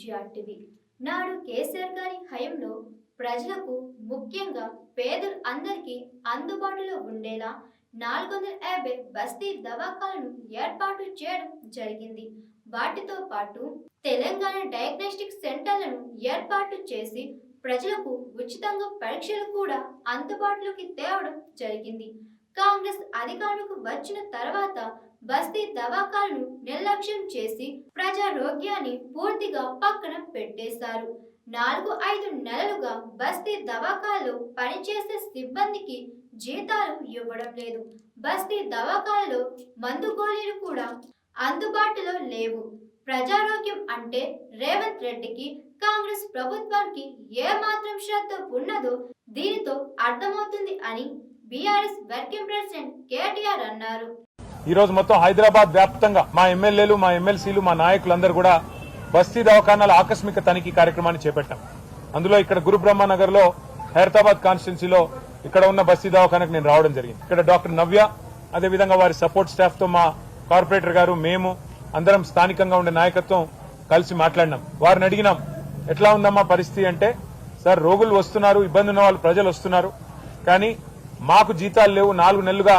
GRTV నాడు కేసీఆర్ గారి హయంలో ప్రజలకు ముఖ్యంగా పేదలు అందరికీ అందుబాటులో ఉండేలా నాలుగు వందల యాభై బస్తీ దవాఖాలను ఏర్పాటు చేయడం జరిగింది. వాటితో పాటు తెలంగాణ డయాగ్నోస్టిక్ సెంటర్లను ఏర్పాటు చేసి ప్రజలకు ఉచితంగా పరీక్షలు కూడా అందుబాటులోకి తేవడం జరిగింది. కాంగ్రెస్ అధికారులకు వచ్చిన తర్వాత బస్తీ దవాఖాలను నిర్లక్ష్యం చేసి ప్రజారోగ్యాన్ని పూర్తిగా పక్కన పెట్టేశారు. నాలుగు ఐదు నెలలుగా బస్తీ దవాఖాలో పనిచేసే సిబ్బందికి జీతాలు ఇవ్వడం లేదు. బస్తీ దవాఖాలలో మందు గోళీలు కూడా అందుబాటులో లేవు. ప్రజారోగ్యం అంటే రేవంత్ రెడ్డికి కాంగ్రెస్ ప్రభుత్వానికి ఏ మాత్రం శ్రద్ధ ఉన్నదో దీనితో అర్థమవుతుంది అని బీఆర్ఎస్ వర్కింగ్ ప్రెసిడెంట్ కేటీఆర్ అన్నారు. ఈ రోజు మొత్తం హైదరాబాద్ వ్యాప్తంగా మా ఎమ్మెల్యేలు మా ఎమ్మెల్సీలు మా నాయకులందరూ కూడా బస్తీ దవాఖానాల ఆకస్మిక తనిఖీ కార్యక్రమాన్ని చేపట్టాం. అందులో ఇక్కడ గురుబ్రహ్మనగర్లో హైదరాబాద్ కాన్స్టిట్యున్సీలో ఇక్కడ ఉన్న బస్తీ దవాఖానకు నేను రావడం జరిగింది. ఇక్కడ డాక్టర్ నవ్య అదేవిధంగా వారి సపోర్ట్ స్టాఫ్తో మా కార్పొరేటర్ గారు మేము అందరం స్థానికంగా ఉండే నాయకత్వం కలిసి మాట్లాడినాం. వారిని అడిగినాం ఎట్లా ఉందమ్మా పరిస్థితి? అంటే సార్ రోగులు వస్తున్నారు ఇబ్బంది ఉన్న వాళ్ళు ప్రజలు వస్తున్నారు. కానీ మాకు జీతాలు లేవు నాలుగు నెలలుగా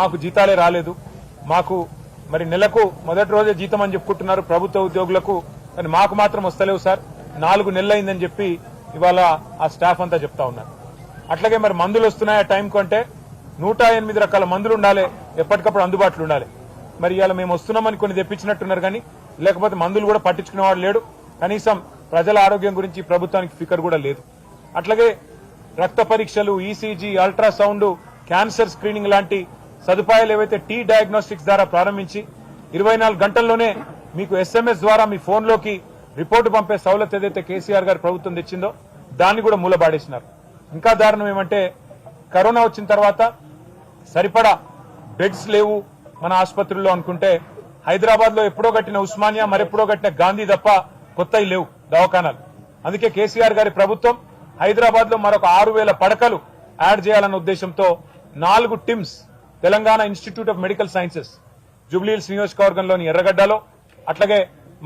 మాకు జీతాలే రాలేదు. మాకు మరి నెలకు మొదటి రోజే జీతం అని చెప్పుకుంటున్నారు ప్రభుత్వ ఉద్యోగులకు. కానీ మాకు మాత్రం వస్తలేవు సార్. నాలుగు నెలలు అయిందని చెప్పి ఇవాళ ఆ స్టాఫ్ అంతా చెప్తా ఉన్నారు. అట్లాగే మరి మందులు వస్తున్నాయా టైంకు అంటే నూట ఎనిమిది రకాల మందులు ఉండాలి. ఎప్పటికప్పుడు అందుబాటులో ఉండాలి. మరి ఇవాళ మేము వస్తున్నామని కొన్ని తెప్పించినట్టున్నారు కానీ లేకపోతే మందులు కూడా పట్టించుకునేవాడు లేడు. కనీసం ప్రజల ఆరోగ్యం గురించి ప్రభుత్వానికి ఫికర్ కూడా లేదు. అట్లాగే రక్త పరీక్షలు ఈసీజీ అల్ట్రాసౌండ్ క్యాన్సర్ స్క్రీనింగ్ లాంటి సదుపాయాలు ఏవైతే టీ డయాగ్నోస్టిక్స్ ద్వారా ప్రారంభించి ఇరవై గంటల్లోనే మీకు ఎస్ఎంఎస్ ద్వారా మీ ఫోన్లోకి రిపోర్టు పంపే సౌలత్ ఏదైతే కేసీఆర్ గారి ప్రభుత్వం తెచ్చిందో దాన్ని కూడా మూలబాడేసినారు. ఇంకా దారుణం ఏమంటే కరోనా వచ్చిన తర్వాత సరిపడా బెడ్స్ లేవు మన ఆసుపత్రుల్లో అనుకుంటే హైదరాబాద్లో ఎప్పుడో కట్టిన ఉస్మానియా మరెప్పుడో కట్టిన గాంధీ తప్ప కొత్తవి లేవు దవాఖానాలు. అందుకే కేసీఆర్ గారి ప్రభుత్వం హైదరాబాద్లో మరొక ఆరు వేల పడకలు యాడ్ చేయాలన్న ఉద్దేశంతో నాలుగు TIMS Telangana institute of medical sciences Jubilee Hills నియోజకవర్గంలోని ఎర్రగడ్డలో అట్లాగే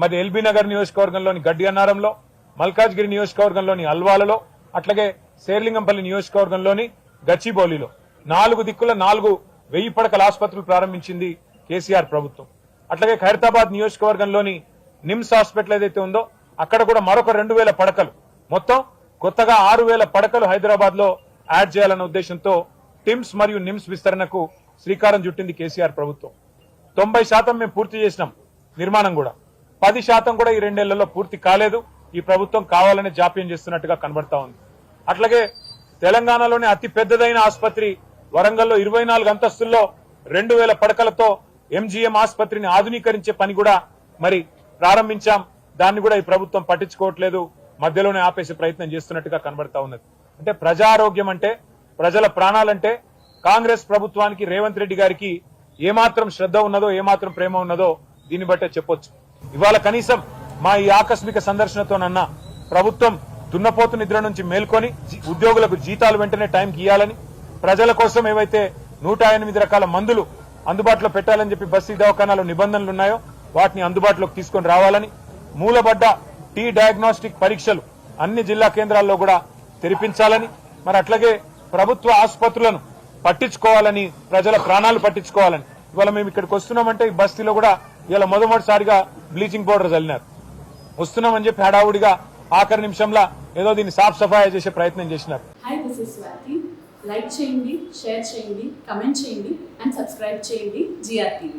మరి ఎల్బీ నగర్ నియోజకవర్గంలోని గడ్డి అన్నారంలో మల్కాజ్గిరి నియోజకవర్గంలోని అల్వాలలో అట్లాగే శేర్లింగంపల్లి నియోజకవర్గంలోని గచ్చిబౌలిలో. నాలుగు దిక్కుల నాలుగు వెయ్యి పడకల ఆసుపత్రులు ప్రారంభించింది కేసీఆర్ ప్రభుత్వం. అట్లాగే ఖైరతాబాద్ నియోజకవర్గంలోని నిమ్స్ హాస్పిటల్ ఏదైతే ఉందో అక్కడ కూడా మరొక రెండు వేల పడకలు. మొత్తం కొత్తగా ఆరు వేల పడకలు హైదరాబాద్లో యాడ్ చేయాలన్న ఉద్దేశంతో టిమ్స్ మరియు నిమ్స్ విస్తరణకు శ్రీకారం చుట్టింది కేసీఆర్ ప్రభుత్వం. తొంభై శాతం మేము పూర్తి చేసినాం నిర్మాణం కూడా. పది శాతం కూడా ఈ రెండేళ్ళలో పూర్తి కాలేదు. ఈ ప్రభుత్వం కావాలనే జాప్యం చేస్తున్నట్టుగా కనబడతా ఉంది. అట్లాగే తెలంగాణలోనే అతి పెద్దదైన ఆసుపత్రి వరంగల్లో ఇరవై నాలుగు అంతస్తుల్లో రెండు వేల పడకలతో ఎంజీఎం ఆసుపత్రిని ఆధునీకరించే పని కూడా మరి ప్రారంభించాం. దాన్ని కూడా ఈ ప్రభుత్వం పట్టించుకోవట్లేదు. మధ్యలోనే ఆపేసే ప్రయత్నం చేస్తున్నట్టుగా కనబడతా ఉన్నది. అంటే ప్రజారోగ్యం అంటే ప్రజల ప్రాణాలంటే కాంగ్రెస్ ప్రభుత్వానికి రేవంత్ రెడ్డి గారికి ఏమాత్రం శ్రద్ధ ఉన్నదో ఏమాత్రం ప్రేమ ఉన్నదో దీన్ని బట్టే చెప్పొచ్చు. ఇవాళ కనీసం మా ఈ ఆకస్మిక సందర్శనతోనన్నా ప్రభుత్వం దున్నపోతు నిద్ర నుంచి మేల్కొని ఉద్యోగులకు జీతాలు వెంటనే టైంకి ఇవ్వాలని ప్రజల కోసం ఏవైతే నూట ఎనిమిది రకాల మందులు అందుబాటులో పెట్టాలని చెప్పి బస్తీ దవాఖానాలు నిబంధనలు ఉన్నాయో వాటిని అందుబాటులోకి తీసుకొని రావాలని మూలబడ్డ టీ డయాగ్నోస్టిక్ పరీక్షలు అన్ని జిల్లా కేంద్రాల్లో కూడా తెరిపించాలని మరి అట్లాగే ప్రభుత్వ ఆసుపత్రులను పట్టించుకోవాలని ప్రజల ప్రాణాలు పట్టించుకోవాలని. ఇవాళ మేము ఇక్కడికి వస్తున్నామంటే ఈ బస్తీలో కూడా ఇవాళ మొదమొదటిసారిగా బ్లీచింగ్ పౌడర్ చల్లినారు. వస్తున్నామని చెప్పి హడావుడిగా ఆఖరి నిమిషంలో ఏదో దీన్ని సాఫ్ సఫాయి చేసే ప్రయత్నం చేసినారు. లైక్ చేయండి షేర్ చేయండి కమెంట్ చేయండి అండ్ సబ్స్క్రైబ్ చేయండి జిఆర్టీవీ